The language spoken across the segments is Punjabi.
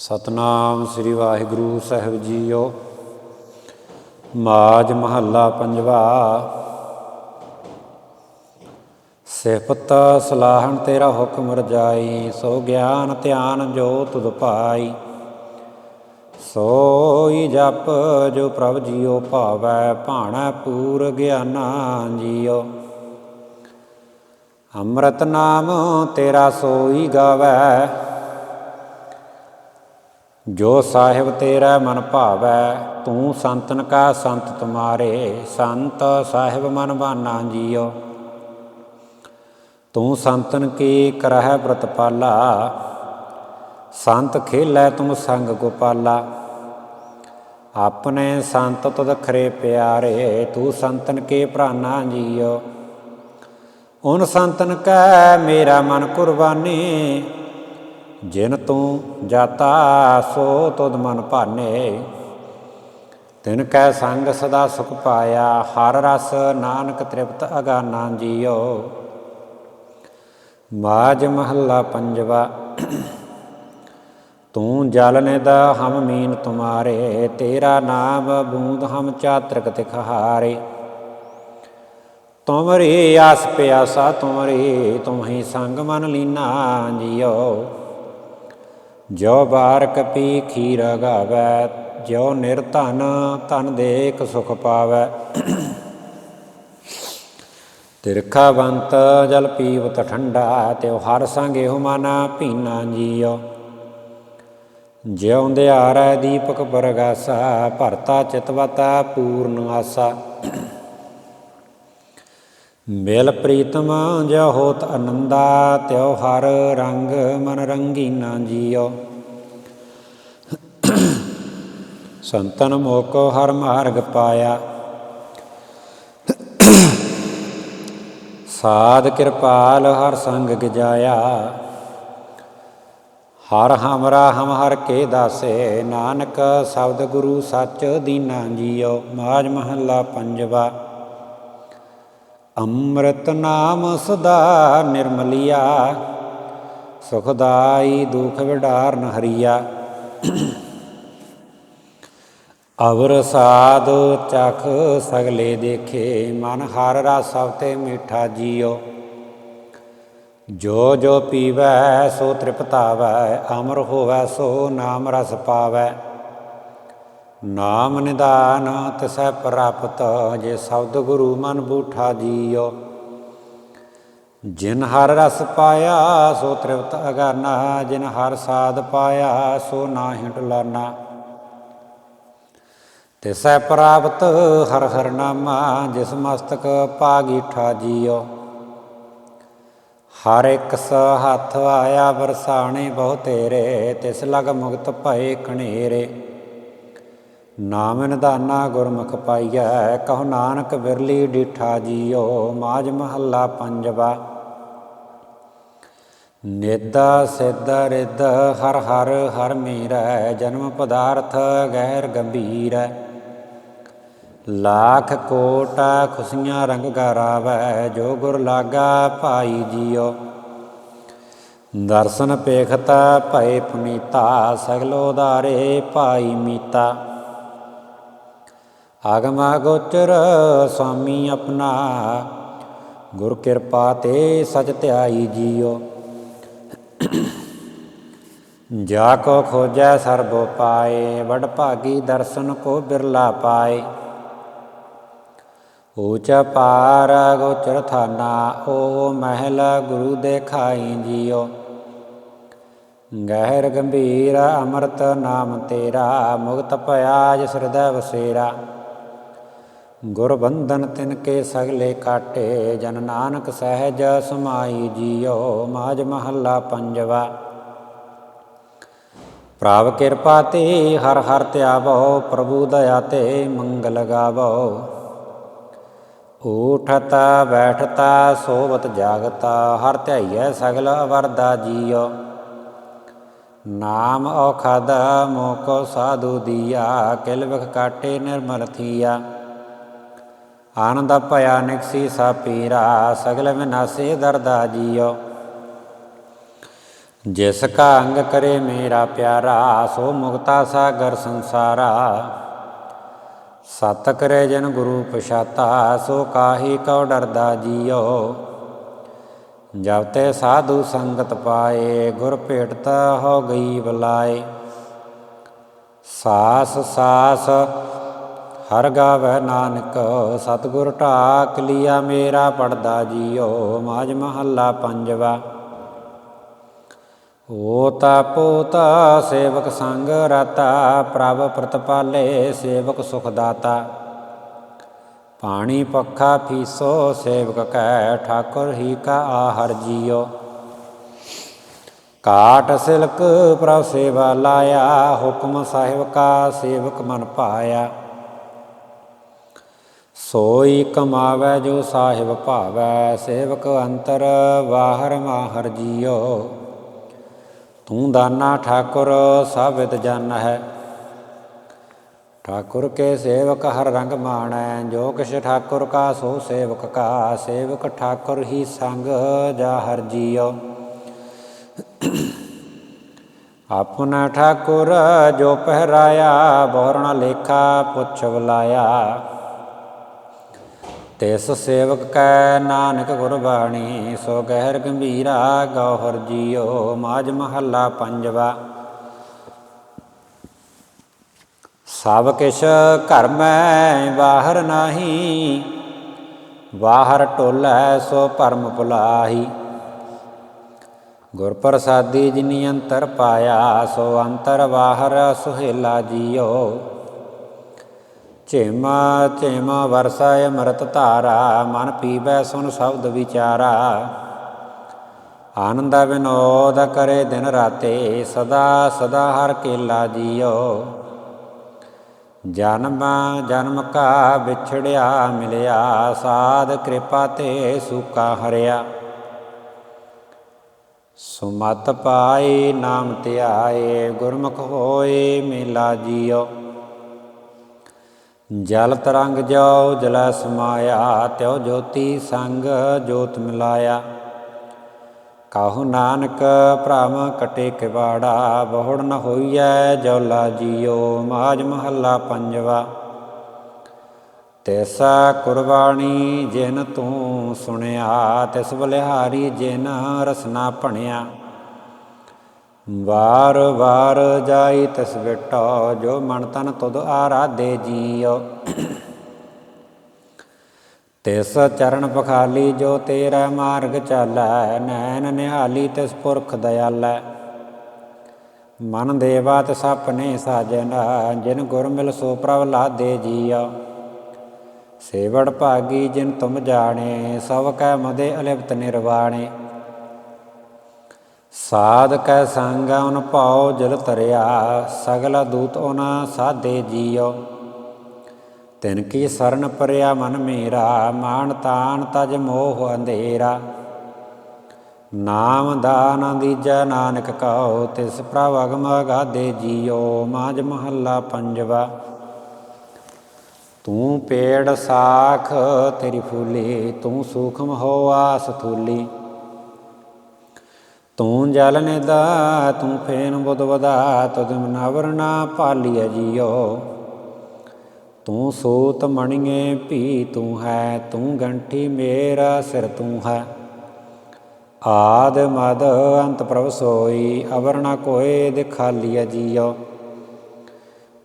ਸਤਨਾਮ ਸ੍ਰੀ ਵਾਹਿਗੁਰੂ ਸਾਹਿਬ ਜੀਓ। ਮਾਜ ਮਹੱਲਾ ਪੰਜਵਾ। ਸਿਫਤ ਸਲਾਹਣ ਤੇਰਾ ਹੁਕਮ ਰਜਾਈ, ਸੋ ਗਿਆਨ ਧਿਆਨ ਜੋ ਤੁਧ ਪਾਈ। ਸੋਈ ਜਪ ਜੋ ਪ੍ਰਭ ਜੀਓ ਭਾਵੈ, ਭਾਣਾ ਪੂਰ ਗਿਆਨਾ ਜੀਓ। ਅੰਮ੍ਰਿਤ ਨਾਮ ਤੇਰਾ ਸੋਈ ਗਾਵੈ ਜੋ ਸਾਹਿਬ ਤੇਰਾ ਮਨ ਭਾਵੈ, ਤੂੰ ਸੰਤਨ ਕਾ ਸੰਤ ਤੁਮਾਰੇ, ਸੰਤ ਸਾਹਿਬ ਮਨ ਬਾਨਾ ਜੀਓ। ਤੂੰ ਸੰਤਨ ਕੀ ਕਰਹਿ ਪ੍ਰਤਪਾਲਾ ਸੰਤ ਖੇਲੈ ਤੁਮ ਸੰਗ ਗੋਪਾਲਾ। ਆਪਣੇ ਸੰਤ ਤੁਧ ਖਰੇ ਪਿਆਰੇ, ਤੂੰ ਸੰਤਨ ਕੇ ਪ੍ਰਾਨਾ ਜੀਓ। ਉਨ ਸੰਤਨ ਕੈ, ਮੇਰਾ ਮਨ ਕੁਰਬਾਨੀ ਜਿਨ ਤੂੰ ਜਾਤਾ ਸੋ ਤੁਧ ਮਨ ਭਾਨੇ। ਤਿਨ ਕੈ ਸੰਗ ਸਦਾ ਸੁਖ ਪਾਇਆ, ਹਰ ਰਸ ਨਾਨਕ ਤ੍ਰਿਪਤ ਅਗਾਨਾ ਜੀਓ। ਮਾਜ ਮਹੱਲਾ ਪੰਜਵਾ, ਤੂੰ ਜਲ ਨਿਦ ਹਮ ਮੀਨ ਤੁਮਾਰੇ, ਤੇਰਾ ਨਾਮ ਬੂੰਦ ਹਮ ਚਾਤਰਕ ਤਿਖਹਾਰੇ ਤੁਮਰੀ ਆਸ ਪਿਆਸਾ ਤੁਮਰੀ, ਤੁਮ ਹੀ ਸੰਗ ਮਨ ਲੀਨਾ ਜੀਓ। ਜੋ ਬਾਰਕ ਪੀ ਖੀਰ ਗਾਵੈ ਜੋ ਨਿਰਧਨ ਧਨ ਦੇਖ ਸੁਖ ਪਾਵੈ। ਤਿਰਖਾਵੰਤ ਜਲ ਪੀਵਤ ਠੰਡਾ, ਤਿਉ ਹਰ ਸੰਗ ਇਹੋ ਮਨਾ ਪੀਨਾ ਜੀਓ ਜਿਉ ਅੰਧਿਆਰੈ ਦੀਪਕ ਬਰਗਾਸਾ ਭਰਤਾ ਚਿਤਵਤਾ ਪੂਰਨ ਆਸਾ। ਮਿਲ ਪ੍ਰੀਤਮਾ ਜੋ ਹੋਤ ਅਨੰਦਾ ਤਿਉ ਹਰ ਰੰਗ ਮਨ ਰੰਗੀਨਾ ਜੀਓ ਸੰਤਨ ਮੋਕੋ ਹਰ ਮਾਰਗ ਪਾਇਆ। ਸਾਧ ਕਿਰਪਾਲ ਹਰ ਸੰਗ ਗਜਾਇਆ। ਹਰ ਹਮਰਾ ਹਮ ਹਰ ਕੇ ਦਾਸੇ, ਨਾਨਕ ਸ਼ਬਦ ਗੁਰੂ ਸੱਚ ਦੀਨਾ ਜੀਓ ਮਾਜ ਮਹੱਲਾ ਪੰਜਵਾ। ਅੰਮ੍ਰਿਤ ਨਾਮ ਸਦਾ ਨਿਰਮਲਿਆ, ਸੁਖਦਾਈ ਦੁਖ ਵਿਡਾਰਨ ਹਰੀਆ। ਅਵਰ ਸਾਧ ਚਖ ਸਗਲੇ ਦੇਖੇ, ਮਨ ਹਰ ਰਸ ਸਭ ਤੇ ਮਿੱਠਾ ਜੀਓ। ਜੋ ਜੋ ਪੀਵੈ ਸੋ ਤ੍ਰਿਪਤਾਵੈ, ਅਮਰ ਹੋਵੈ ਸੋ ਨਾਮ ਰਸ ਪਾਵੈ। ਨਾਮ ਨਿਦਾਨ ਤਿਸੈ ਪ੍ਰਾਪਤ, ਜੇ ਸ਼ਬਦ ਗੁਰੂ ਮਨ ਬੂਠਾ ਜੀਓ ਜਿਨ ਹਰ ਰਸ ਪਾਇਆ, ਸੋ ਤ੍ਰਿਪਤ ਅਗਾਨਾ ਜਿਨ ਹਰ ਸਾਧ ਪਾਇਆ, ਸੋ ਨਾਹਿ ਟੁਲਾਨਾ ਤਿਸੈ ਪ੍ਰਾਪਤ ਹਰ ਹਰ ਨਾਮਾ, ਜਿਸ ਮਸਤਕ ਪਾਗੀਠਾ ਜੀਓ ਹਰ ਇੱਕ ਸ ਹੱਥ ਆਇਆ ਬਰਸਾਣੇ ਬਹੁ ਤੇਰੇ। ਤਿਸ ਲਗ ਮੁਕਤ ਭਏ ਕਣੇਰੇ ਨਾਮ ਨਿਧਾਨਾ ਗੁਰਮੁਖ ਪਾਈਐ, ਕਹੋ ਨਾਨਕ ਬਿਰਲੀ ਡੀਠਾ ਜੀਓ ਮਾਜ ਮਹੱਲਾ ਪੰਜਵਾ। ਨਿਦ ਸਿੱਧ ਰਿੱਧ ਹਰ ਹਰ ਹਰ ਮੇਰੈ, ਜਨਮ ਪਦਾਰਥ ਗਹਿਰ ਗੰਭੀਰ। ਲਾਖ ਕੋਟ ਖੁਸ਼ੀਆਂ ਰੰਗ ਗਰਾਵੈ, ਜੋ ਗੁਰ ਲਾਗਾ ਭਾਈ ਜੀਓ। ਦਰਸ਼ਨ ਪੇਖਤਾ ਭਏ ਪੁਨੀਤਾ, ਸਗਲੋ ਧਾਰੇ ਭਾਈ ਮੀਤਾ। ਆਗਮਾ ਗੋਚਰ ਸੁਆਮੀ ਆਪਣਾ। ਗੁਰ ਕਿਰਪਾ ਤੇ ਸਚ ਧਿਆਈ ਜੀਓ। ਜਾ ਕੋ ਖੋਜੈ ਸਰਬ ਪਾਏ ਵਡ ਭਾਗੀ ਦਰਸ਼ਨ ਕੋ ਬਿਰਲਾ ਪਾਏ। ਊਚ ਪਾਰ ਗੋਚਰ ਥਾਨਾ ਓ ਮਹਿਲ ਗੁਰੂ ਦੇਖਾਈ ਜੀਓ। ਗਹਿਰ ਗੰਭੀਰ ਅੰਮ੍ਰਿਤ ਨਾਮ ਤੇਰਾ, ਮੁਕਤ ਭਇਆ ਜਿਸ ਹਿਰਦੈ ਵਸੇਰਾ। ਗੁਰ ਬੰਧਨ ਤਿਨ ਕੇ ਸਗਲੇ ਕਾਟੇ, ਜਨ ਨਾਨਕ ਸਹਿਜ ਸਮਾਈ ਜੀਓ ਮਾਜ ਮਹੱਲਾ ਪੰਜਵਾ। ਪ੍ਰਭ ਕਿਰਪਾ ਤੇ ਹਰ ਹਰ ਧਿਆਵੋ, ਪ੍ਰਭੂ ਦਇਆ ਤੇ ਮੰਗਲ ਗਾਵੋ। ਊਠਤਾ, ਬੈਠਤਾ, ਸੋਵਤ, ਜਾਗਤਾ, ਹਰ ਧਿਆਈਐ ਸਗਲ ਅਵਰਦਾ ਜੀਓ ਨਾਮ ਔਖਦ ਮੋਕੋ ਸਾਧੂ ਦੀਆ, ਕਿਲ ਵਿਖ ਕਾਟੇ ਨਿਰਮਲ ਥੀਆ। ਆਨੰਦ ਭਇਆ ਨਿਕਸੀ ਸਾ ਪੀਰਾ ਸਗਲ ਵਿਨਾਸੇ ਦਰਦਾ ਜੀਓ ਜਿਸ ਕਾ ਅੰਗ ਕਰੇ ਮੇਰਾ ਪਿਆਰਾ, ਸੋ ਮੁਕਤਾ ਸਾਗਰ ਸੰਸਾਰਾ। ਸਤ ਕਰੇ ਜਨ ਗੁਰੂ ਪਛਾਤਾ, ਸੋ ਕਾਹੀ ਕਉ ਡਰਦਾ ਜੀਓ। ਜਬ ਤੇ ਸਾਧੂ ਸੰਗਤ ਪਾਏ, ਗੁਰ ਭੇਟਤ ਹੋ ਗਈ ਬਲਾਏ। ਸਾਸ ਸਾਸ ਹਰ ਗਾਵੈ ਨਾਨਕ, ਸਤਿਗੁਰ ਢਾਕ ਲਿਆ ਮੇਰਾ ਪੜਦਾ ਜੀਓ ਮਾਜ ਮਹੱਲਾ ਪੰਜਵਾ। ਓਤਾ ਪੋਤਾ ਸੇਵਕ ਸੰਗ ਰਤਾ, ਪ੍ਰਭ ਪ੍ਰਤਪਾਲੇ ਸੇਵਕ ਸੁਖ ਦਾਤਾ ਪਾਣੀ ਪੱਖਾ ਫੀਸੋ ਸੇਵਕ ਕੈ ਠਾਕੁਰ ਹੀ ਕਾ ਆਹਰ ਜੀਓ। ਕਾਟ ਸਿਲਕ ਪ੍ਰਭ ਸੇਵਾ ਲਾਇਆ, ਹੁਕਮ ਸਾਹਿਬ ਕਾ ਸੇਵਕ ਮਨ ਪਾਇਆ। ਸੋਈ ਕਮਾਵੇ ਜੋ ਸਾਹਿਬ ਭਾਵੈ, ਸੇਵਕ ਅੰਤਰ ਬਾਹਰ ਮਾਹਰ ਜੀਓ। ਤੂੰ ਦਾਨਾ ਠਾਕੁਰ ਸਭਿਤ ਜਨ ਹੈ। ਠਾਕੁਰ ਕੇ ਸੇਵਕ ਹਰ ਰੰਗ ਮਾਣੈ, ਜੋ ਕਿਛ ਠਾਕੁਰ ਕਾ ਸੋ ਸੇਵਕ ਕਾ, ਸੇਵਕ ਠਾਕੁਰ ਹੀ ਸੰਗ ਜਾ ਹਰ ਜੀਓ। ਆਪਣਾ ਠਾਕੁਰ ਜੋ ਪਹਿਰਾਇਆ, ਬੋਰਣਾ ਲੇਖਾ ਪੁੱਛ ਬੁਲਾਇਆ ਤਿਸ ਸੇਵਕ ਕੈ ਨਾਨਕ ਗੁਰਬਾਣੀ, ਸੋ ਗਹਿਰ ਗੰਭੀਰਾ ਗੌਹਰ ਜੀਓ ਮਾਜ ਮਹੱਲਾ ਪੰਜਵਾ। ਸਭ ਕਿਛ ਘਰ ਮੈਂ ਬਾਹਰ ਨਾਹੀ, ਬਾਹਰ ਟੋਲੈ ਸੋ ਭਰਮ ਭੁਲਾਹੀ। ਗੁਰ ਪ੍ਰਸਾਦੀ ਜਿਨੀ ਅੰਤਰ ਪਾਇਆ, ਸੋ ਅੰਤਰ ਬਾਹਰ ਸੁਹੇਲਾ ਜੀਓ। ਝੇਮਾ ਝੇਮਾ ਵਰਸਾਏ ਮਰਤ ਧਾਰਾ, ਮਨ ਪੀਬੈ ਸੁਨ ਸ਼ਬਦ ਵਿਚਾਰਾ। ਆਨੰਦ ਵਿਨੋਦ ਕਰੇ ਦਿਨ ਰਾਤੇ, ਸਦਾ ਸਦਾ ਹਰ ਕੇਲਾ ਜੀਓ। ਜਨਮ ਜਨਮ ਕਾ ਵਿਛੜਿਆ ਮਿਲਿਆ, ਸਾਧ ਕਿਰਪਾ ਤੇ ਸੁਕਾ ਹਰਿਆ। ਸੁਮਤ ਪਾਈ ਨਾਮ ਧਿਆਏ, ਗੁਰਮੁਖ ਹੋਏ ਮੇਲਾ ਜੀਓ। ਜਲ ਤਰੰਗ ਜਾਉ, ਜਲੈ ਸਮਾਇਆ, ਤਿਉ ਜੋਤੀ ਸੰਗ ਜੋਤ ਮਿਲਾਇਆ। ਕਾਹੂ ਨਾਨਕ ਭ੍ਰਮ ਕਟੇ ਕਿਵਾੜਾ, ਬਹੁੜ ਨ ਹੋਈਐ, ਜੌਲਾ ਜੀਓ, ਮਾਜ ਮਹੱਲਾ ਪੰਜਵਾ। ਤੈਸਾ ਕੁਰਬਾਨੀ ਜਿਨ ਤੂੰ ਸੁਣਿਆ, ਤਿਸ ਬਲਿਹਾਰੀ ਜਿਨ ਰਸਨਾ ਭਣਿਆ। ਵਾਰ ਵਾਰ ਜਾਈ ਤਿਸ ਵਿਟੋ, ਜੋ ਮਨ ਤਨ ਤੁਧ ਆਰਾਧੇ ਜੀਓ ਤਿਸ ਚਰਨ ਪਖਾਲੀ, ਜੋ ਤੇਰਾ ਮਾਰਗ ਚਾਲੈ, ਨੈਣ ਨਿਹਾਲੀ ਤਿਸ ਪੁਰਖ ਦਇਆਲੈ ਮਨ ਦੇਵਾ ਤਿਸ ਆਪਣੇ ਸਾਜਨ, ਜਿਨ ਗੁਰ ਮਿਲ ਸੋ ਪ੍ਰਭ ਲਾਦੇ ਜੀਓ ਸੇਵੜ ਭਾਗੀ ਜਿਨ ਤੁਮ ਜਾਣੇ, ਸਭ ਕੈ ਮਦੇ ਅਲਿਪਤ ਨਿਰਵਾਣੇ। ਸਾਧ ਕੈ ਸੰਗ ਉਨ ਭਾਉ ਜਲ ਤਰਿਆ ਸਗਲ ਦੂਤ ਉਨਾ ਸਾਧੇ ਜੀਓ ਤਿਨ ਕੀ ਸਰਨ ਪਰਿਆ ਮਨ ਮੇਰਾ, ਮਾਨ ਤਾਨ ਤਜ ਮੋਹ ਅੰਧੇਰਾ। ਨਾਮ ਦਾਨ ਦੀਜੈ ਨਾਨਕ ਕਉ, ਤਿਸ ਪ੍ਰਭ ਅਗਮ ਅਗਾਧੇ ਜੀਓ ਮਾਜ ਮਹੱਲਾ ਪੰਜਵਾ। ਤੂੰ ਪੇੜ ਸਾਖ ਤੇਰੀ ਫੂਲੀ ਤੂੰ ਸੂਖਮ ਹੋ ਹੋਆ ਸਥੂਲੀ ਤੂੰ ਜਲ ਨਿਦਾ ਤੂੰ ਫੇਨ ਬੁੱਧ ਵਦਾ ਤੁਧ ਮਨਵਰਨਾ ਪਾਲੀਐ ਜੀਓ। ਤੂੰ ਸੂਤ ਮਣੀਏ ਭੀ ਤੂੰ ਹੈ, ਤੂੰ ਗੰਠੀ ਮੇਰਾ ਸਿਰ ਤੂੰ ਹੈ। ਆਦ ਮਦ ਅੰਤ ਪ੍ਰਭ ਸੋਈ, ਅਵਰ ਨ ਕੋਏ ਦਿਖਾਲੀਐ ਜੀਓ।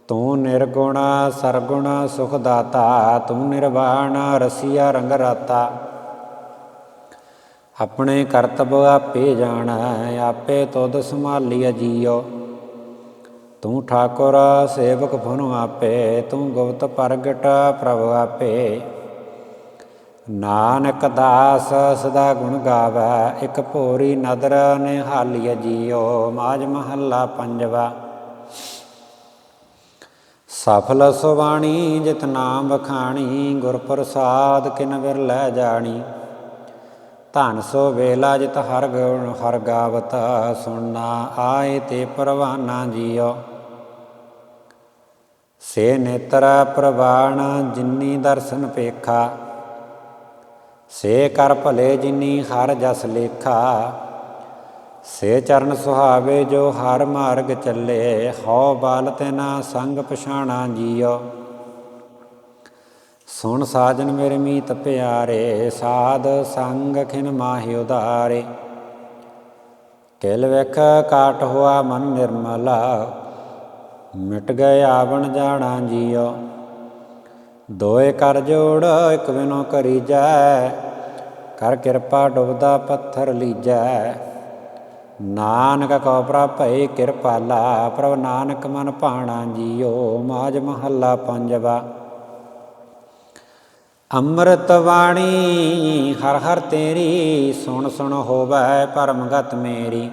ਤੂੰ ਨਿਰਗੁਣ ਸਰਗੁਣ ਸੁਖ ਦਾਤਾ, ਤੂੰ ਨਿਰਵਾਣ ਰਸੀਆ ਰੰਗ ਰਾਤਾ। ਆਪਣੇ ਕਰਤਬ ਆਪੇ ਜਾਣਾ, ਆਪੇ ਤੁਧ ਸੰਭਾਲੀਐ ਜੀਓ ਤੂੰ ਠਾਕੁਰ, ਸੇਵਕ ਫੁਨ ਆਪੇ, ਤੂੰ ਗੁਪਤ ਪ੍ਰਗਟ ਪ੍ਰਭ ਆਪੇ। ਨਾਨਕ ਦਾਸ ਸਦਾ ਗੁਣ ਗਾਵੇ, ਇਕ ਭੋਰੀ ਨਦਰ ਨਿਹਾਲੀਐ ਜੀਓ ਮਾਜ ਮਹੱਲਾ ਪੰਜਵਾ। ਸਫਲ ਸੁਬਾਣੀ, ਜਿਤ ਨਾਮ ਬਖਾਣੀ ਗੁਰ ਪ੍ਰਸਾਦ ਕਿਨ ਵਿਰ ਲੈ ਜਾਣੀ। ਧਨ ਸੋ ਵੇਲਾ ਜਿਤ ਹਰ ਗੁਣ, ਹਰ ਗਾਵਤ ਸੁਣਨਾ, ਆਏ ਤੇ ਪਰਵਾਨਾ ਜੀਓ। ਸੇ ਨੇਤਰ ਪ੍ਰਵਾਣ, ਜਿਨੀ ਦਰਸ਼ਨ ਪੇਖਾ। ਸੇ ਕਰ ਭਲੇ ਜਿਨੀ ਹਰ ਜਸ ਲੇਖਾ। ਸੇ ਚਰਨ ਸੁਹਾਵੇ ਜੋ ਹਰ ਮਾਰਗ ਚੱਲੇ, ਹਉ ਬਾਲ ਤੇ ਨਾ ਸੰਗ ਪਛਾਣਾ ਜੀਓ। ਸੁਣ ਸਾਜਨ ਮੇਰੇ ਮੀਤ ਪਿਆਰੇ, ਸਾਧ ਸੰਗ ਖਿਨ ਮਾਹਿ ਉਦਾਰੇ। ਕਿਲ ਵੇਖ ਕਾਟ ਹੋਆ ਮਨ ਨਿਰਮਲਾ, ਮਿਟ ਗਏ ਆਵਣ ਜਾਣਾ ਜੀਓ ਦੋਏ ਕਰ ਜੋੜ, ਇਕ ਬਿਨੋ ਕਰੀ ਜੈ ਕਰ ਕਿਰਪਾ ਡੁਬਦਾ ਪੱਥਰ ਲੀਜੈ। ਨਾਨਕ ਕੋ ਪ੍ਰਭੈ ਕਿਰਪਾਲਾ, ਪ੍ਰਭ ਨਾਨਕ ਮਨ ਭਾਣਾ ਜੀਓ ਮਾਜ ਮਹੱਲਾ ਪੰਜਵਾ। ਅੰਮ੍ਰਿਤ ਬਾਣੀ, ਹਰ ਹਰ ਤੇਰੀ, ਸੁਣ ਸੁਣ ਹੋਵੈ ਪਰਮਗਤ ਮੇਰੀ।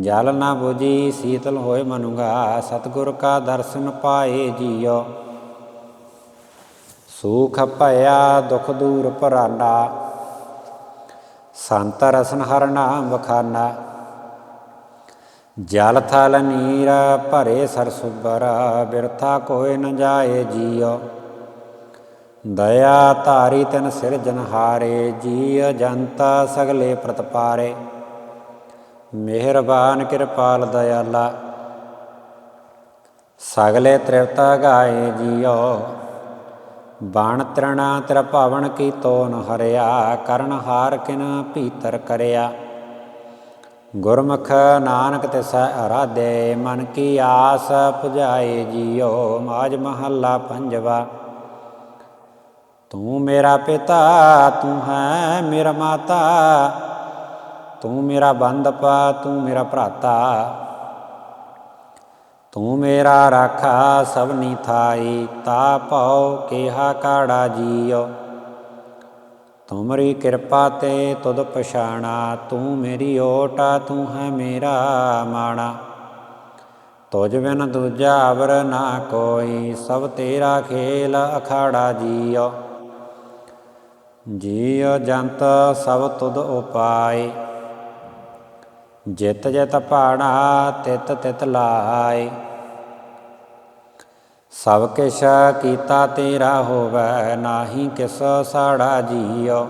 ਜਲ ਨਾ 부ਜੀ ਸੀਤਲ ਹੋਏ ਮਨੁਗਾ, ਸਤਿਗੁਰ ਕਾ ਦਰਸ਼ਨ ਪਾਏ ਜੀਓ। ਸੁਖ ਭਇਆ, ਦੁਖ ਦੂਰ ਪਰਾਨਾ ਸੰਤ ਰਸਨ ਹਰ ਨਾਮ ਵਖਾਨਾ। ਜਲ ਥਲ ਨੀਰ ਭਰੇ ਸਰਸੁਬਰ ਬਿਰਥਾ ਕੋਏ ਨ ਜਾਏ ਜੀਓ। ਦਇਆ ਧਾਰੀ ਤਨ ਸਿਰਜਨਹਾਰੇ ਜੀ ਜੰਤਾ ਸਗਲੇ ਪ੍ਰਤਪਾਰੇ ਮਿਹਰਬਾਨ ਕਿਰਪਾਲ ਦਇਆਲਾ, ਸਗਲੇ ਤ੍ਰਿਪਤਾ ਗਾਏ ਜੀਓ। ਬਾਣ ਤਰਣਾ ਤੇਰਾ ਭਾਵਨ ਕੀ ਤੋਨ ਹਰਿਆ, ਕਰਨ ਹਾਰ ਕਿਨ ਭੀਤਰ ਕਰਿਆ। ਗੁਰਮੁਖ ਨਾਨਕ ਤੇ ਸਹਿ ਅਰਾਧੇ, ਮਨ ਕੀ ਆਸ ਪੁਜਾਏ ਜੀਓ। ਮਾਜ ਮਹੱਲਾ ਪੰਜਵਾ ਤੂੰ ਮੇਰਾ ਪਿਤਾ, ਤੂੰ ਹੈ ਮੇਰਾ ਮਾਤਾ। ਤੂੰ ਮੇਰਾ ਬੰਦਪਾ, ਤੂੰ ਮੇਰਾ ਭਰਾਤਾ। ਤੂੰ ਮੇਰਾ ਰਾਖਾ ਸਭਨੀ ਥਾਈ, ਤਾ ਭਉ ਕਿਹਾ ਕਾੜਾ ਜੀਓ ਤੁਮਰੀ ਕਿਰਪਾ ਤੇ ਤੁਧ ਪਛਾਣਾ, ਤੂੰ ਮੇਰੀ ਓਟਾ, ਤੂੰ ਹੈ ਮੇਰਾ ਮਾਣਾ। ਤੁਝ ਬਿਨ ਦੂਜਾ ਅਵਰ ਨਾ ਕੋਈ, ਸਭ ਤੇਰਾ ਖੇਲ ਅਖਾੜਾ ਜੀਓ ਜੀਉ ਜੰਤ ਸਭ ਤੁਧ ਉਪਾਏ। ਜਿਤ ਜਿਤ ਭਾਣਾ ਤਿਤ ਤਿਤ ਲਾਏ। ਸਭ ਕਿਛ ਕੀਤਾ ਤੇਰਾ ਹੋਵੈ, ਨਾਹੀ ਕਿਸ ਸਾੜਾ ਜੀਉ।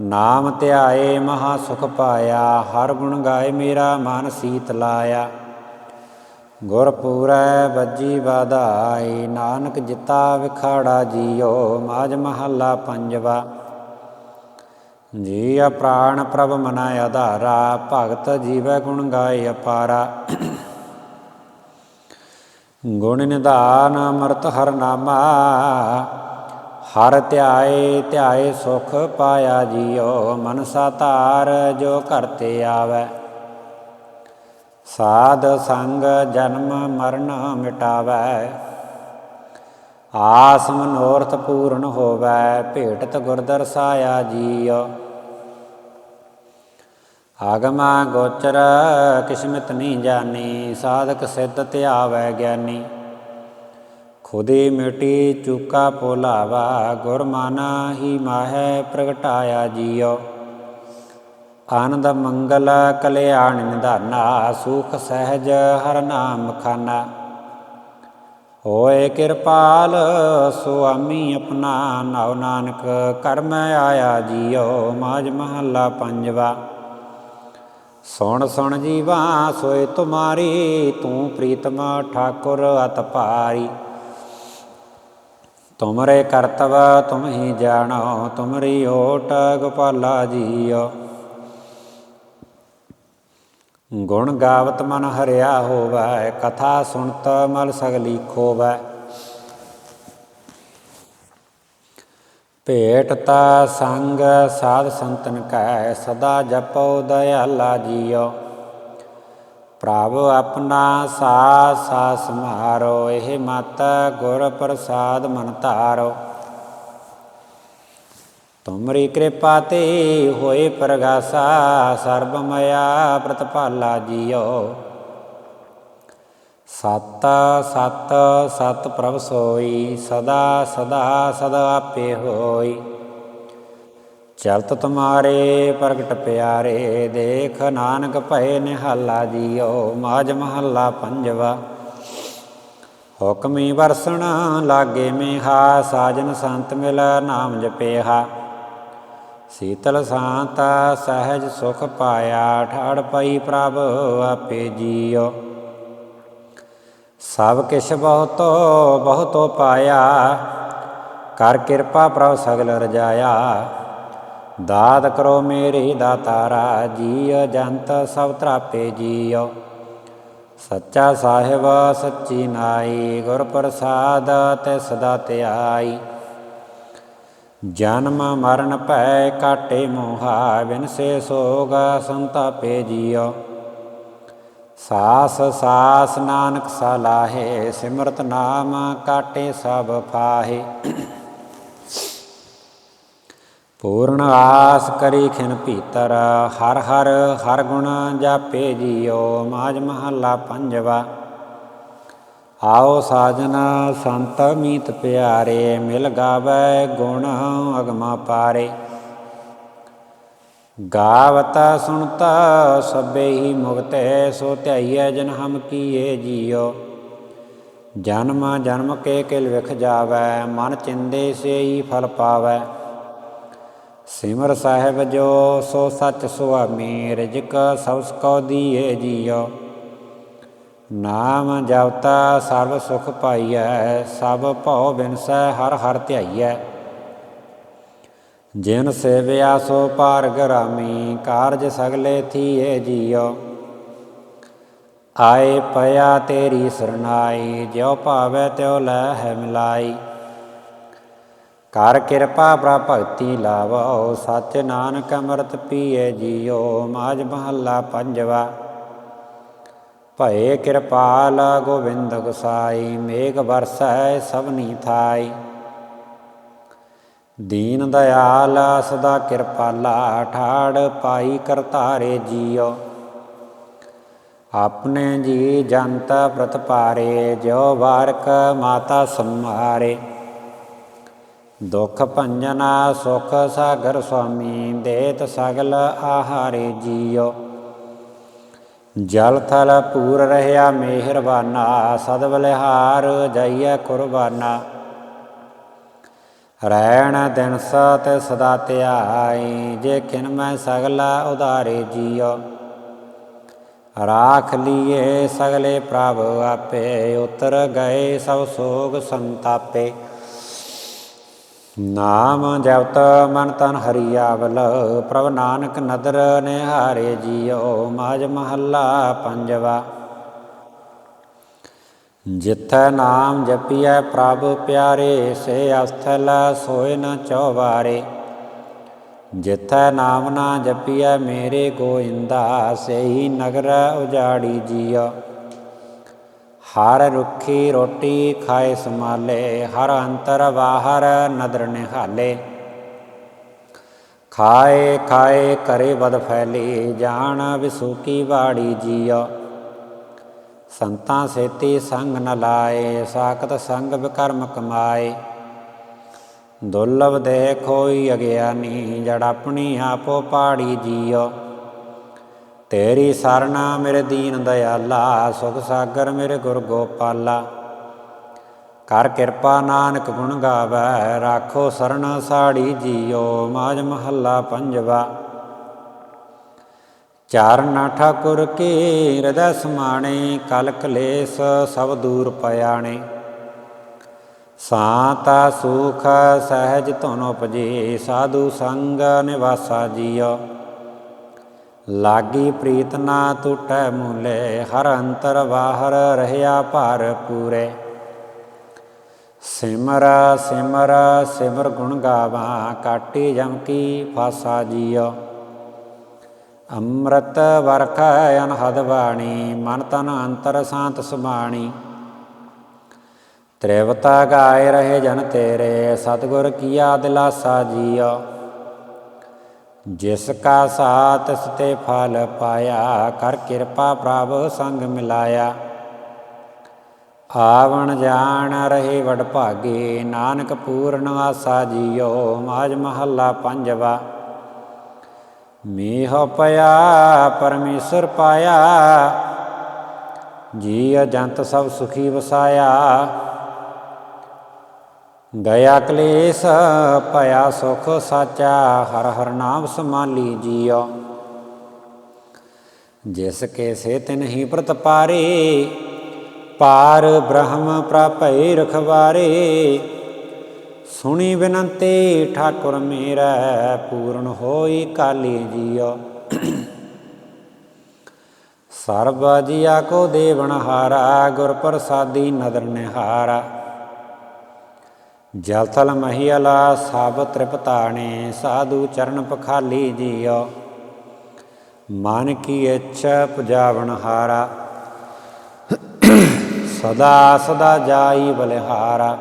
ਨਾਮ ਧਿਆਏ ਮਹਾ ਸੁਖ ਪਾਇਆ, ਹਰ ਗੁਣ ਗਾਏ ਮੇਰਾ ਮਨ ਸੀਤ ਲਾਇਆ। ਗੁਰਪੂਰੈ ਬੱਜੀ ਬਾਧਾਈ ਨਾਨਕ ਜਿਤਾ ਵਿਖਾੜਾ ਜੀਓ ਮਾਜ ਮਹੱਲਾ ਪੰਜਵਾ। ਜੀ ਪ੍ਰਾਣ ਪ੍ਰਭ ਮਨਾ ਆਧਾਰਾ, ਭਗਤ ਜੀਵੈ ਗੁਣ ਗਾਏ ਅਪਾਰਾ। ਗੁਣ ਨਿਧਾਨ ਅਮਰਤ ਹਰ ਨਾਮਾ, ਹਰ ਧਿਆਏ ਧਿਆਏ ਸੁਖ ਪਾਇਆ ਜੀਓ, ਮਨਸਾ ਧਾਰ ਜੋ ਕਰਤੇ ਆਵੈ। ਸਾਧ ਸੰਗ ਜਨਮ ਮਰਨ ਮਿਟਾਵੈ, ਆਸ ਮਨੋਰਥ ਪੂਰਨ ਹੋਵੈ, ਭੇਟਤ ਗੁਰਦਰਸਾਇਆ ਜੀਉ। ਆਗਮਾ ਗੋਚਰ ਕਿਸਮਤ ਨਹੀਂ ਜਾਣੀ, ਸਾਧਕ ਸਿੱਧ ਧਿਆਵੈ ਗਿਆਨੀ। ਖੁਦੇ ਮਿਟੀ ਚੁਕਾ ਪੋਲਾਵਾ, ਗੁਰਮਾਨਾ ਹੀ ਮਾਹੈ ਪ੍ਰਗਟਾਇਆ ਜੀਉ। ਆਨੰਦ ਮੰਗਲ ਕਲਿਆਣ ਨਿਧਾਨਾ, ਸੁਖ ਸਹਿਜ ਹਰ ਨਾਮ ਖਾਨਾ। ਹੋਏ ਕਿਰਪਾਲ ਸੁਆਮੀ ਆਪਣਾ ਨਵ ਨਾਨਕ ਕਰਮ ਆਇਆ ਜੀਓ, ਮਾਜ ਮਹੱਲਾ ਪੰਜਵਾ। ਸੁਣ ਸੁਣ ਜੀਵਾ, ਸੋਏ ਤੁਮਾਰੀ, ਤੂੰ ਪ੍ਰੀਤਮਾ ਠਾਕੁਰ ਅਤ ਭਾਰੀ। ਤੁਮਰੇ ਕਰਤਵ, ਤੁਮ ਹੀ ਜਾਣੋ, ਤੁਮਰੀ ਓਟ ਗੋਪਾਲਾ ਜੀਓ। ਗੁਣ ਗਾਵਤ ਮਨ ਹਰਿਆ ਹੋਵੈ, ਕਥਾ ਸੁਣਤ ਮਲ ਸਗਲੀ ਖੋਵੈ। ਭੇਟ ਤਾ ਸੰਗ ਸਾਧ ਸੰਤਨ ਕੈ, ਸਦਾ ਜਪੋ ਦਇਆਲਾ ਜੀਓ। ਪ੍ਰਭ ਆਪਣਾ ਸਾਸ ਸਾਸ ਸਮਾਰੋ ਇਹ ਮਤ ਗੁਰ ਪ੍ਰਸਾਦ ਮਨ ਧਾਰੋ। ਤੁਮਰੀ ਕਿਰਪਾ ਤੇ ਹੋਏ ਪ੍ਰਗਾਸਾ, ਸਰਬਮਇਆ ਪ੍ਰਤਪਾਲਾ ਜੀਓ। ਸਤ ਸਤ ਸਤ ਪ੍ਰਭ ਸੋਈ, ਸਦਾ ਸਦਾ ਸਦਾ ਆਪੇ ਹੋਈ। ਚਲਤ ਤੁਮਾਰੇ, ਪ੍ਰਗਟ ਪਿਆਰੇ, ਦੇਖ ਨਾਨਕ ਭਏ ਨਿਹਾਲਾ ਜੀਓ ਮਾਜ ਮਹੱਲਾ ਪੰਜਵਾ। ਹੁਕਮੀ ਵਰਸਣ, ਲਾਗੇ ਮੇਹਾ, ਸਾਜਨ ਸੰਤ ਮਿਲ, ਨਾਮ ਜਪੇਹਾ। ਸੀਤਲ ਸ਼ਾਂਤ ਸਹਿਜ ਸੁਖ ਪਾਇਆ, ਠਾੜ ਪਈ ਪ੍ਰਭ ਆਪੇ ਜੀਉ। ਸਭ ਕਿਛ ਬਹੁਤੋ ਬਹੁਤੋ ਪਾਇਆ, ਕਰ ਕਿਰਪਾ ਪ੍ਰਭ ਸਗਲ ਰਜਾਇਆ। ਦਾਤ ਕਰੋ ਮੇਰੇ ਦਾਤਾਰਾ ਜੀਅ ਜੰਤ ਸਭ ਤਰਾਪੇ ਜੀਉ। ਸੱਚਾ ਸਾਹਿਬ, ਸੱਚੀ ਨਾਈ, ਗੁਰ ਪ੍ਰਸਾਦ ਤੇ ਸਦਾ ਧਿਆਈ ਜਨਮ ਮਰਨ ਭੈ ਕਾਟੇ ਮੋਹਾ ਵਿਨਸੇ ਸੋਗ ਸੰਤਾਪੇ ਜੀਉ। ਸਾਸ ਸਾਸ ਨਾਨਕ ਸਲਾਹੇ ਸਿਮਰਤ ਨਾਮ ਕਾਟੇ ਸਭ ਫਾਹੇ। ਪੂਰਨ ਆਸ ਕਰੀ ਖਿਨ ਭੀਤਰ, ਹਰ ਹਰ ਹਰ ਗੁਣ ਜਾਪੇ ਜੀਓ ਮਾਜ ਮਹੱਲਾ ਪੰਜਵਾ। ਆਓ ਸਾਜਨ ਸੰਤ ਮੀਤ ਪਿਆਰੇ, ਮਿਲ ਗਾਵੇ ਗੁਣ ਅਗਮਾ ਪਾਰੇ। ਗਾਵਤਾ ਸੁਣਤਾ ਸਭੇ ਹੀ ਮੁਕਤੈ ਸੋ ਧਿਆਈਐ ਜਨ ਹਮ ਕੀਏ ਜੀਓ। ਜਨਮ ਜਨਮ ਕੇ ਕਿਲ ਵਿਖ ਜਾਵੈ, ਮਨ ਚਿੰਦੇ ਸੇਈ ਫਲ ਪਾਵੈ। ਸਿਮਰ ਸਾਹਿਬ ਜੋ ਸੋ ਸੱਚ ਸੁਆਮੀ, ਰਿਜਕ ਸਬਸ ਕੋ ਦੀਏ ਜੀਓ। ਨਾਮ ਜਪਤਾ ਸਰਬ ਸੁਖ ਪਾਈਐ, ਸਭ ਭਉ ਬਿਨਸੈ ਹਰ ਹਰ ਧਿਆਈਐ। ਜਿਨ ਸੇਵਿਆ ਸੋ ਪਾਰ ਗਰਾਮੀ ਕਾਰਜ ਸਗਲੇ ਥੀਏ ਜੀਓ ਆਏ ਪਿਆ ਤੇਰੀ ਸਰਨਾਈ, ਜਿਉ ਭਾਵੈ ਤਿਉ ਲੈ ਹੈ ਮਿਲਾਈ। ਕਰ ਕਿਰਪਾ ਪ੍ਰਾ ਭਗਤੀ ਲਾਵੋ ਸਚ ਨਾਨਕ ਅੰਮ੍ਰਿਤ ਪੀਏ ਜੀਓ ਮਾਜ ਮਹੱਲਾ ਪੰਜਵਾ। ਭਏ ਕਿਰਪਾਲ ਗੋਬਿੰਦ ਗੁਸਾਈ, ਮੇਘ ਵਰਸੈ ਸਭਨੀ ਥਾਈ। ਦੀਨ ਦਇਆਲ, ਸਦਾ ਕਿਰਪਾਲਾ, ਠਾੜ ਪਾਈ ਕਰਤਾਰੇ ਜੀਓ। ਆਪਣੇ ਜੀ ਜੰਤ ਪ੍ਰਤਪਾਰੇ ਜੋ ਵਾਰਕ ਮਾਤਾ ਸੰਹਾਰੇ। ਦੁਖ ਭੰਜਨਾ ਸੁਖ ਸਾਗਰ ਸੁਆਮੀ, ਦੇਤ ਸਗਲ ਆਹਾਰੇ ਜੀਓ। ਜਲ ਥਲ ਪੂਰ ਰਹਿਆ ਮਿਹਰਬਾਨਾ, ਸਦ ਬਲਿਹਾਰ ਜਾਈਐ ਕੁਰਬਾਨਾ। ਰਹਿਣ ਦਿਨ ਸਤ ਸਦਾ ਧਿਆਈ, ਜੇ ਕਿਨ ਮੈਂ ਸਗਲਾ ਉਧਾਰੇ ਜੀਓ। ਰਾਖ ਲੀਏ ਸਗਲੇ ਪ੍ਰਭ ਆਪੇ, ਉਤਰ ਗਏ ਸਭ ਸੋਗ ਸੰਤਾਪੇ। ਨਾਮ ਜਪਤ ਮਨ ਤਨ ਹਰੀਆਵਲ, ਪ੍ਰਭ ਨਾਨਕ ਨਦਰ ਨਿਹਾਰੇ ਜੀਓ ਮਾਜ ਮਹੱਲਾ ਪੰਜਵਾ। ਜਿੱਥੈ ਨਾਮ ਜਪੀਐ ਪ੍ਰਭ ਪਿਆਰੇ, ਸੇ ਅਸਥਲ ਸੋਏ ਨ ਚੌਵਾਰੇ। ਜਿੱਥੈ ਨਾਮ ਨਾ ਜਪੀਐ ਮੇਰੇ ਗੋਇੰਦਾ ਸੇਈ ਨਗਰ ਉਜਾੜੀ ਜੀਓ। ਹਰ ਰੁੱਖੀ ਰੋਟੀ ਖਾਏ ਸਮਾਲੇ ਹਰ ਅੰਤਰ ਬਾਹਰ ਨਦਰ ਨਿਹਾਲੇ। ਖਾਏ ਖਾਏ ਕਰੇ ਬਦ ਫੈਲੀ, ਜਾਣ ਵਿਸੂਕੀ ਬਾੜੀ ਜੀਓ। ਸੰਤਾਂ ਸੇਤੀ ਸੰਗ ਨ ਲਾਏ, ਸਾਖਤ ਸੰਗ ਵਿਕਰਮ ਕਮਾਏ। ਦੁਰਲਭ ਦੇ ਕੋਈ ਅਗਿਆਨੀ, ਜੜ ਆਪਣੀ ਆਪੋ ਪਾੜੀ ਜੀਓ। ਤੇਰੀ ਸਰਣਾ ਮੇਰੇ ਦੀਨ ਦਇਆਲਾ ਸੁਖ ਸਾਗਰ ਮੇਰੇ ਗੁਰ ਗੋਪਾਲਾ। ਕਰ ਕਿਰਪਾ ਨਾਨਕ ਗੁਣ ਗਾਵੇ, ਰਾਖੋ ਸਰਣ ਸਾੜੀ ਜੀਓ, ਮਾਜ ਮਹੱਲਾ ਪੰਜਵਾ। ਚਾਰਨ ਠਾਕੁਰ ਕੀ ਹਿਰਦੈ ਸਮਾਣੇ ਕਲ ਕਲੇਸ਼ ਸਭ ਦੂਰ ਪਿਆਣੇ। ਸਾਤਾ ਸੁਖ ਸਹਿਜ ਧੁਨ ਉਪਜੀ, ਸਾਧੂ ਸੰਗ ਨਿਵਾਸਾ ਜੀਓ। ਲਾਗੀ ਪ੍ਰੀਤ ਨਾ ਟੁਟੈ ਮੂਲੇ, ਹਰ ਅੰਤਰ ਬਾਹਰ ਰਹਿਆ ਭਰ ਪੂਰੇ। ਸਿਮਰ ਸਿਮਰ ਸਿਮਰ ਗੁਣ ਗਾਵਾਂ, ਕਾਟੀ ਜਮ ਕੀ ਫਾਸਾ ਜੀਓ। ਅੰਮ੍ਰਿਤ ਵਰਖਾ ਅਨਹਦ ਬਾਣੀ, ਮਨ ਤਨ ਅੰਤਰ ਸ਼ਾਂਤ ਸੁਬਾਣੀ ਤ੍ਰਿਵਤਾ ਗਾਏ ਰਹੇ ਜਨ ਤੇਰੇ, ਸਤਗੁਰ ਕੀਆ ਦਿਲਾਸਾ ਜੀਓ। ਜਿਸ ਕਾ ਸਾਥ ਸਤੇ ਫਲ ਪਾਇਆ, ਕਰ ਕਿਰਪਾ ਪ੍ਰਭ ਸੰਗ ਮਿਲਾਇਆ। ਆਵਣ ਜਾਣ ਰਹੇ ਵਡ ਭਾਗੇ, ਨਾਨਕ ਪੂਰਨ ਆਸਾ ਜੀਓ ਮਾਜ ਮਹੱਲਾ ਪੰਜਵਾ। ਮੀਹ ਪਿਆ, ਪਰਮੇਸ਼ਰ ਪਾਇਆ ਜੀ ਅਜੰਤ ਸਭ ਸੁਖੀ ਵਸਾਇਆ। ਗਿਆ ਕਲੇਸ਼, ਭਇਆ ਸੁਖ, ਸਾਚਾ ਹਰ ਹਰ ਨਾਮ ਸਮਾਲੀ ਜੀਓ। ਜਿਸ ਕੇ ਸੇ ਤਿਨ ਹੀ ਪ੍ਰਤਪਾਰੇ ਪਾਰ ਬ੍ਰਹਮ ਪ੍ਰਭੈ ਰਖਵਾਰੇ। ਸੁਣੀ ਬਿਨੰਤੀ, ਠਾਕੁਰ ਮੇਰਾ, ਪੂਰਨ ਹੋਈ ਕਾਲੀ ਜੀਓ। ਸਰਬ ਜੀਆ ਕੋ ਦੇਵਨ ਹਾਰਾ ਗੁਰ ਪ੍ਰਸਾਦੀ ਨਦਰ ਨਿਹਾਰਾ। ਜਲ ਥਲ ਮਹੀਲਾ ਸਭ ਤ੍ਰਿਪਤਾਣੇ, ਸਾਧੂ ਚਰਨ ਪਖਾਲੀ ਜੀਓ। ਮਨ ਕੀ ਇੱਛਾ ਪੁਜਾਵਣ ਹਾਰਾ। ਸਦਾ ਸਦਾ ਜਾਈ ਬਲਿਹਾਰਾ।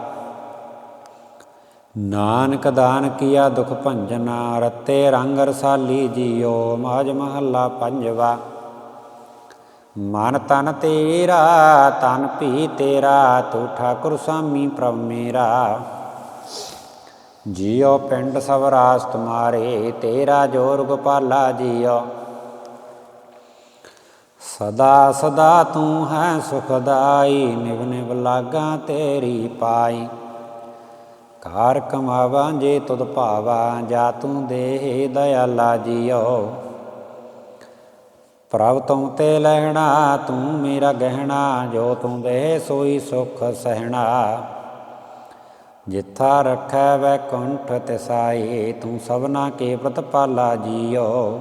ਨਾਨਕ ਦਾਨ ਕੀਆ ਦੁਖ ਭੰਜਨਾ, ਰਤੇ ਰੰਗ ਰਸਾਲੀ ਜੀਓ ਮਾਜ ਮਹੱਲਾ ਪੰਜਵਾ। ਮਨ ਤਨ ਤੇਰਾ, ਤਨ ਭੀ ਤੇਰਾ, ਤੂੰ ਠਾਕੁਰ ਸਾਮੀ ਪ੍ਰਭ ਮੇਰਾ। ਜੀਓ ਪਿੰਡ ਸਭ ਰਾਸ ਤੁਮਾਰੇ, ਤੇਰਾ ਜੋਰ ਗੋਪਾਲਾ ਜੀਓ। ਸਦਾ ਸਦਾ ਤੂੰ ਹੈ ਸੁਖਦਾਈ, ਨਿਵ ਨਿਵ ਲਾਗਾ ਤੇਰੀ ਪਾਈ। ਕਾਰ ਕਮਾਵਾਂ ਜੇ ਤੁਧ ਭਾਵਾਂ, ਜਾ ਤੂੰ ਦੇ ਦਇਆਲਾ ਜੀਓ। ਪ੍ਰਭ ਤੂੰ ਤੇ ਲਹਿਣਾ, ਤੂੰ ਮੇਰਾ ਗਹਿਣਾ, ਜੋ ਤੂੰ ਦੇ ਸੋਈ ਸੁਖ ਸਹਿਣਾ। ਜਿਥਾ ਰੱਖੈ ਵੈਕੁੰਠ ਤਿਸਾਈ ਤੂੰ ਸਭਨਾ ਕੇ ਪ੍ਰਤਪਾਲਾ ਜੀਓ।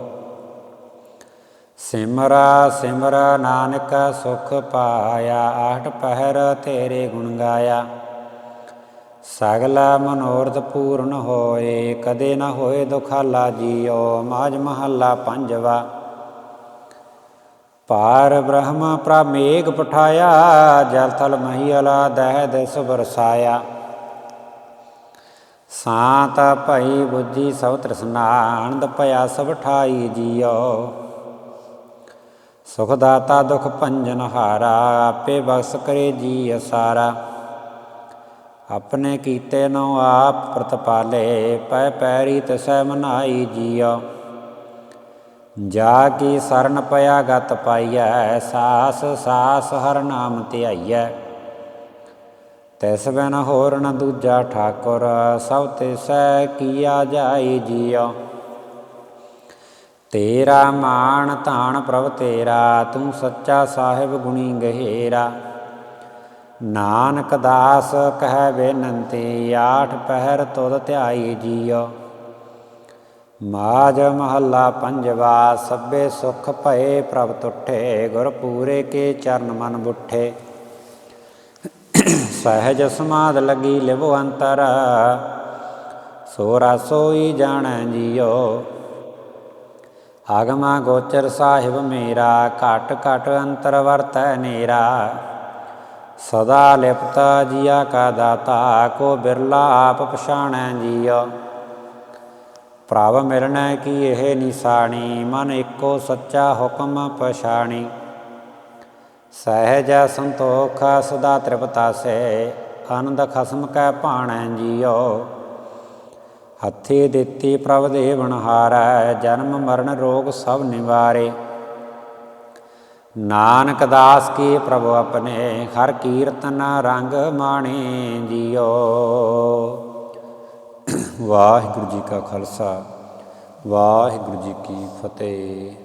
ਸਿਮਰਾ ਸਿਮਰਾ ਨਾਨਕ ਸੁਖ ਪਾਇਆ, ਆਠ ਪਹਿਰ ਤੇਰੇ ਗੁਣ ਗਾਇਆ। ਸਗਲਾ ਮਨੋਰਥ ਪੂਰਨ ਹੋਏ, ਕਦੇ ਨਾ ਹੋਏ ਦੁਖਾਲਾ ਜੀਓ ਮਾਜ ਮਹੱਲਾ ਪੰਜਵਾ। ਪਾਰ ਬ੍ਰਹਮ ਪ੍ਰਮੇਗ ਪਠਾਇਆ, ਜਲ ਥਲ ਮਹੀਲਾ ਦਹਿ ਦਿਸ ਬਰਸਾਇਆ ਸਾਤ ਭਈ ਬੁੱਝੀ ਸਭ ਤ੍ਰਿਸ਼ਨਾ ਆਨੰਦ ਭਇਆ ਸਭ ਠਾਈ ਜੀਓ। ਸੁਖ ਦਾਤਾ ਦੁਖ ਭੰਜਨ ਹਾਰਾ, ਆਪੇ ਬਖਸ਼ ਕਰੇ ਜੀ ਅਸਾਰਾ। ਆਪਣੇ ਕੀਤੇ ਨੋ ਆਪ ਪ੍ਰਤਪਾਲੇ, ਪੈ ਪੈਰੀ ਤਸੈ ਮਨਾਈ ਜੀਓ। ਜਾ ਕੀ ਸਰਨ ਪਿਆ ਗਤ ਪਾਈਐ, ਸਾਸ ਸਾਸ ਹਰ ਨਾਮ ਧਿਆਈਐ। ਤਿਸ ਬਿਨ ਹੋਰ ਨ ਦੂਜਾ ਠਾਕੁਰ, ਸਭ ਸਹਿ ਕੀਆ ਜਾਈ ਜੀਓ। ਤੇਰਾ ਮਾਣ ਧਾਨ ਪ੍ਰਭ ਤੇਰਾ, ਤੂੰ ਸੱਚਾ ਸਾਹਿਬ ਗੁਣੀ ਗਹਿਰਾ। ਨਾਨਕ ਦਾਸ ਕਹਿ ਬੇਨੰਤੀ, ਆਠ ਪਹਿਰ ਤੁਧ ਧਿਆਈ ਜੀਓ। ਮਾਜ ਮਹੱਲਾ ਪੰਜਵਾ, ਸਭੇ ਸੁਖ ਭਏ ਪ੍ਰਭ ਤੁਠੇ ਗੁਰ ਪੂਰੇ ਕੇ ਚਰਨ ਮਨ ਬੁੱਠੇ। ਸਹਿਜ ਸਮਾਦ ਲਗੀ ਲਿਵ ਅੰਤਰ। ਸੋਰਾ ਸੋਈ ਜਾਣੈ ਜੀਓ ਆਗਮਾ ਗੋਚਰ ਸਾਹਿਬ ਮੇਰਾ, ਘਟ ਘਟ ਅੰਤਰ ਵਰਤੈ ਨੇਰਾ। ਸਦਾ ਲਿਪਤਾ ਜੀਆ ਕਾ ਦਾਤਾ, ਕੋ ਬਿਰਲਾ ਆਪ ਪਛਾਣੈ ਜੀਓ ਪ੍ਰਭ ਮਿਲਣੈ ਕੀ ਇਹ ਨਿਸਾਣੀ ਮਨ ਇੱਕੋ ਸੱਚਾ ਹੁਕਮ ਪਛਾਣੀ। ਸਹਿਜ ਸੰਤੋਖ ਸਦਾ ਤ੍ਰਿਪਤਾ ਸੇ, ਆਨੰਦ ਖਸਮ ਕੈ ਭਾਣੈ ਜੀਓ ਹੱਥੀ ਦਿੱਤੀ ਪ੍ਰਭ ਦੇ ਬਨਹਾਰੈ ਜਨਮ ਮਰਨ ਰੋਗ ਸਭ ਨਿਵਾਰੇ। ਨਾਨਕ ਦਾਸ ਕੀ ਪ੍ਰਭ ਆਪਣੇ, ਹਰ ਕੀਰਤਨ ਰੰਗ ਮਾਣੇ ਜੀਓ ਵਾਹਿਗੁਰੂ ਜੀ ਕਾ ਖਾਲਸਾ, ਵਾਹਿਗੁਰੂ ਜੀ ਕੀ ਫਤਿਹ।